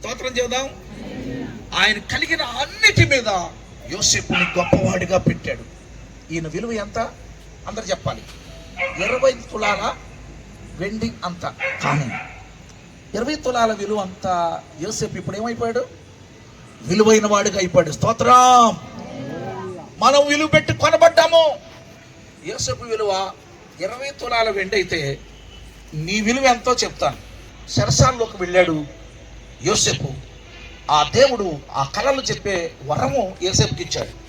స్తోత్రం చేద్దాం. ఆయన కలిగిన అన్నిటి మీద యోసేపుని గొప్పవాడిగా పెట్టాడు. ఈయన విలువ ఎంత? అందరు చెప్పాలి. ఇరవై తులాల వెండి అంత. కానీ ఇరవై తులాల విలువ అంత యోసేపు ఇప్పుడు ఏమైపోయాడు? విలువైన వాడిగా అయిపోయాడు. స్తోత్రం. మనం విలువ పెట్టి కొనబడ్డాము. యోసేపు విలువ ఇరవై తులాల వెండి అయితే నీ విలువ ఎంతో చెప్తాను. శరసాల్లోకి వెళ్ళాడు. యోసేపు. ఆ దేవుడు ఆ కళలు చెప్పే వరము యోసేపుకి ఇచ్చాడు.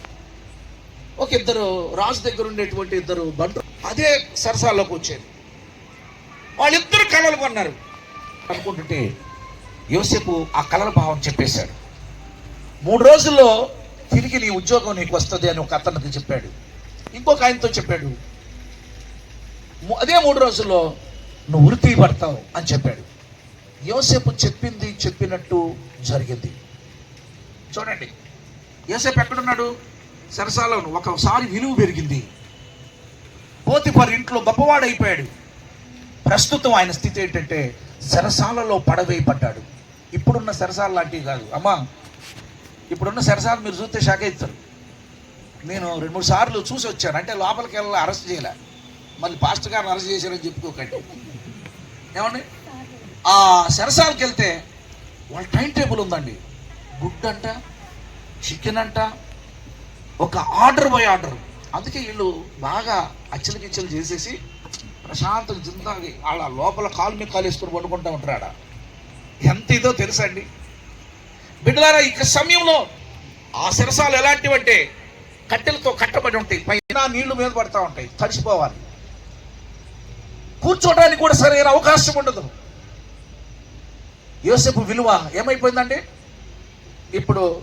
ఒక ఇద్దరు రాజు దగ్గర ఉండేటువంటి ఇద్దరు బండ్రు అదే సరసాల్లోకి వచ్చేది వాళ్ళిద్దరు కళలు కొన్నారు. అనుకుంటుంటే యోసేపు ఆ కళల భావం చెప్పేశాడు. మూడు రోజుల్లో తిరిగి నీ ఉద్యోగం నీకు వస్తుంది అని ఒక అతనికి చెప్పాడు. ఇంకొక ఆయనతో చెప్పాడు. అదే మూడు రోజుల్లో నువ్వు వృత్తి పడతావు అని చెప్పాడు. యోసేపు చెప్పింది చెప్పినట్టు జరిగింది. చూడండి. యోసేపు ఎక్కడున్నాడు? సరసాలో ఒకసారి విలువ పెరిగింది. పోతిఫర్ ఇంట్లో గొప్పవాడైపోయాడు. ప్రస్తుతం ఆయన స్థితి ఏంటంటే సరసాలలో పడవేయబడ్డాడు. ఇప్పుడున్న సరసాలు లాంటివి కాదు. అమ్మా ఇప్పుడున్న సరసాలు మీరు చూస్తే షాక్ అవుతారు. నేను రెండు మూడు సార్లు చూసి వచ్చాను. అంటే లోపలికి వెళ్ళాలి అరెస్ట్ చేయలే. మళ్ళీ పాస్టర్ గారిని అరెస్ట్ చేశారని చెప్పుకోకండి. ఏమండి? ఆ సరసాలకి వెళ్తే వాళ్ళ టైం టేబుల్ ఉందండి. గుడ్ అంట చికెన్ అంట ఒక ఆర్డర్ బై ఆర్డర్. అందుకే వీళ్ళు బాగా అచ్చలకిచ్చలు చేసేసి ప్రశాంతంగా జిందాగి వాళ్ళ లోపల కాలు మీద కాలు వేసుకొని పడుకుంటూ ఉంటారు ఆడ ఎంత ఇదో తెలుసండి బిడ్డలారా ఇక సమయంలో ఆ శిరసాలు ఎలాంటివంటే కట్టెలతో కట్టబడి ఉంటాయి. పైన నీళ్ళు మీద పడతా ఉంటాయి. తడిసిపోవాలి. కూర్చోడానికి కూడా సరైన అవకాశం ఉండదు. యోసేపు విలువ ఏమైపోయిందండి? ఇప్పుడు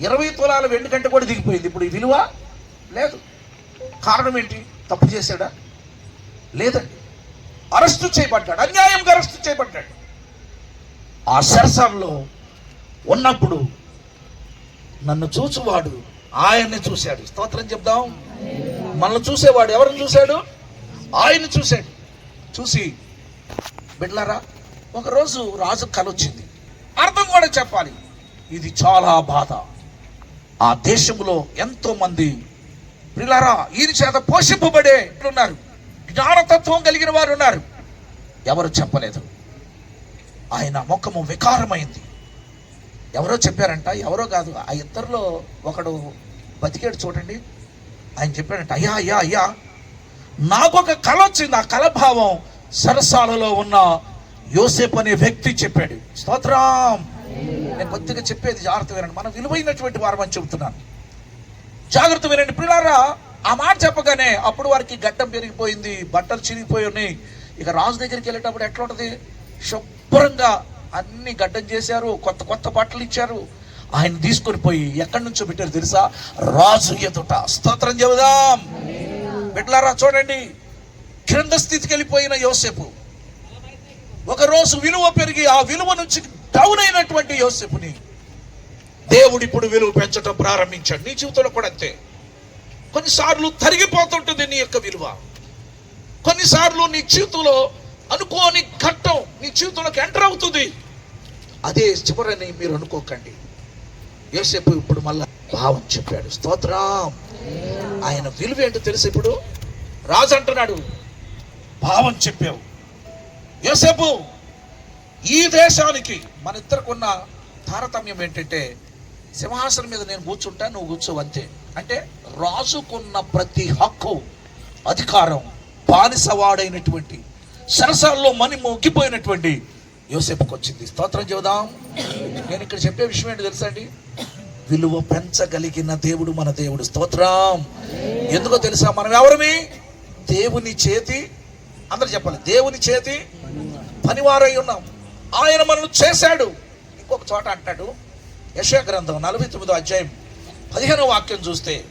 ఇరవై తులాల వెండి కంటే కూడా దిగిపోయింది. ఇప్పుడు ఈ విలువ లేదు. కారణం ఏంటి? తప్పు చేశాడా? లేదండి. అరెస్టు చేయబడ్డాడు. అన్యాయంగా అరెస్టు చేయబడ్డాడు. ఆ శరసంలో ఉన్నప్పుడు నన్ను చూచువాడు. ఆయన్ని చూశాడు. స్తోత్రం చెప్దాం. మనల్ని చూసేవాడు ఎవరిని చూశాడు? ఆయన్ని చూశాడు. చూసి బిడ్లారా ఒకరోజు రాజు కలొచ్చింది. అర్థం కూడా చెప్పాలి. ఇది చాలా బాధ. ఆ దేశంలో ఎంతో మంది పిల్లరా ఈయన చేత పోషింపబడే ఉన్నారు. జ్ఞానతత్వం కలిగిన వారు ఉన్నారు. ఎవరు చెప్పలేదు. ఆయన ముఖము వికారమైంది. ఎవరో చెప్పారంట ఎవరో కాదు. ఆ ఇద్దరిలో ఒకడు బతికాడు చూడండి. ఆయన చెప్పాడంట అయ్యా అయ్యా అయ్యా నాకు ఒక కళ వచ్చింది. ఆ కళ భావం సరసాలలో ఉన్న యోసేపు అనే వ్యక్తి చెప్పాడు స్తోత్రం. నేను కొద్దిగా చెప్పేది జాగ్రత్త వినండి. మనం విలువైనటువంటి వారమని చెబుతున్నాను. జాగ్రత్త వినండి. పిల్లారా ఆ మాట చెప్పగానే అప్పుడు వారికి గడ్డం పెరిగిపోయింది బట్టలు చిరిగిపోయి ఉన్నాయి ఇక రాజు దగ్గరికి వెళ్ళేటప్పుడు ఎట్లా ఉంటుంది? శుభ్రంగా అన్ని గడ్డం చేశారు కొత్త కొత్త బట్టలు ఇచ్చారు. ఆయన తీసుకొని పోయి ఎక్కడి నుంచో పెట్టారు తెలుసా? రాజు ఎదుట. స్తోత్రం చెబుదాం. బిడ్డలారా చూడండి. క్రింద స్థితికి వెళ్ళిపోయిన యోసేపు. ఒకరోజు విలువ పెరిగి ఆ విలువ నుంచి డౌన్ అయినటువంటి యోసేపుని దేవుడు ఇప్పుడు విలువ పెంచడం ప్రారంభించాడు. నీ జీవితంలో కూడా అంతే. కొన్నిసార్లు తరిగిపోతుంటుంది నీ యొక్క విలువ. కొన్నిసార్లు నీ జీవితంలో అనుకోని ఘట్టం నీ జీవితంలోకి ఎంటర్ అవుతుంది. అదే చివరని మీరు అనుకోకండి. యోసేపు ఇప్పుడు మళ్ళా భావం చెప్పాడు. స్తోత్రం. ఆయన విలువ ఏంటో తెలుసు ఇప్పుడు? రాజు అంటున్నాడు. భావం చెప్పావు. యోసేపు ఈ దేశానికి మన ఇద్దరికున్న తారతమ్యం ఏంటంటే సింహాసనం మీద నేను కూర్చుంటా నువ్వు కూర్చోవు అంతే. అంటే రాజుకున్న ప్రతి హక్కు అధికారం బానిసవాడైనటువంటి సరసాల్లో మని మొగ్గిపోయినటువంటి యోసేపుకి వచ్చింది. స్తోత్రం చెబుదాం. నేను ఇక్కడ చెప్పే విషయం ఏంటి తెలుసా అండి? విలువ పెంచగలిగిన దేవుడు మన దేవుడు. స్తోత్రం. ఎందుకో తెలుసా? మనం ఎవరమి? దేవుని చేతి అందరు చెప్పాలి దేవుని చేతి పనివారై ఉన్నాం. ఆయన మనల్ని చేశాడు. ఇంకొక చోట అంటాడు. యశ గ్రంథం నలభై తొమ్మిదో అధ్యాయం పదిహేనో వాక్యం చూస్తే